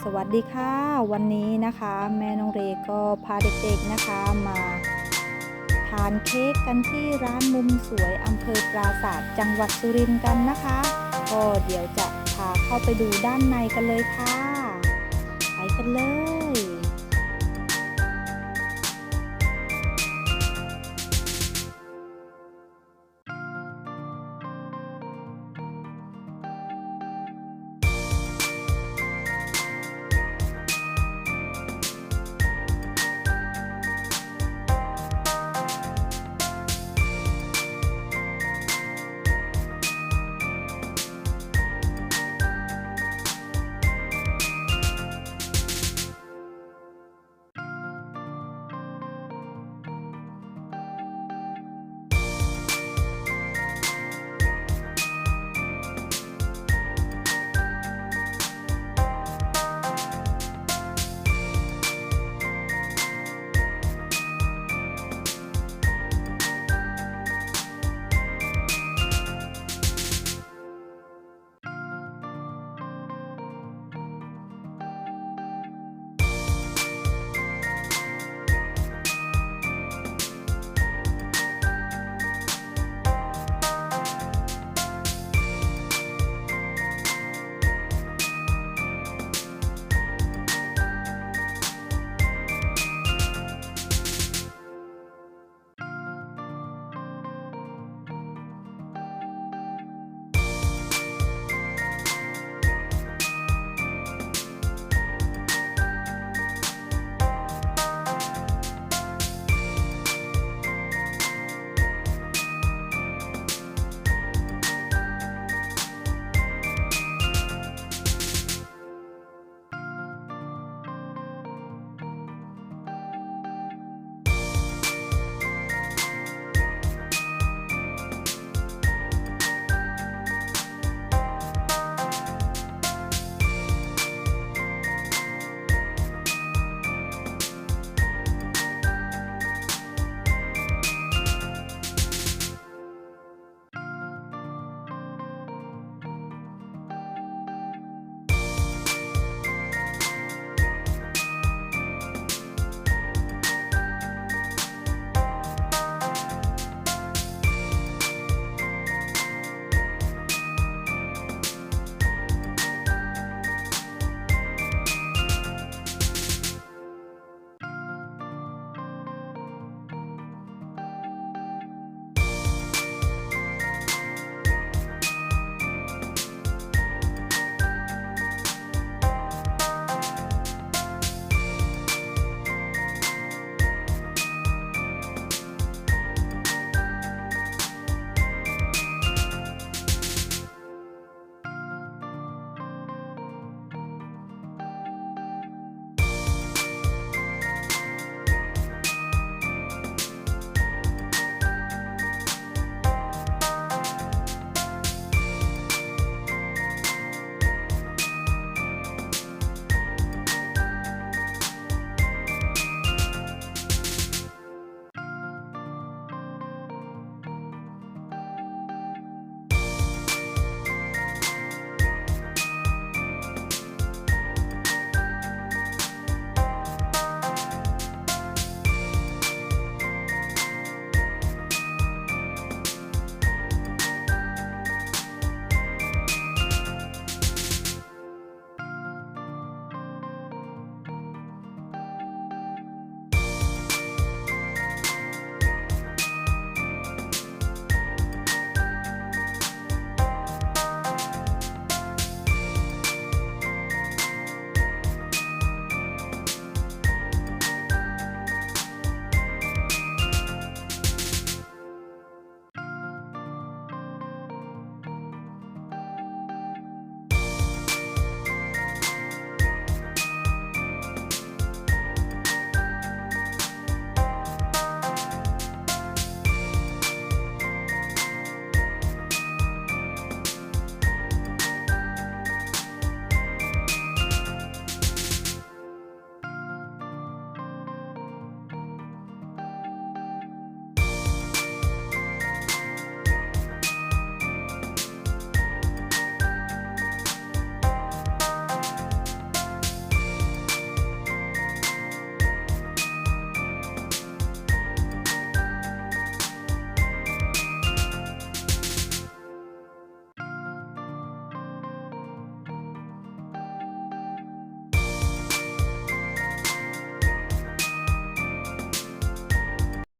สวัสดีค่ะ วันนี้นะคะ แม่น้องเรก็พาเด็กๆนะคะมาทานเค้กกันที่ร้านมุมสวยอำเภอปราศาสตร์จังหวัดสุรินทร์กันนะคะก็เดี๋ยวจะพาเข้าไปดูด้านในกันเลยค่ะ ไปกันเลย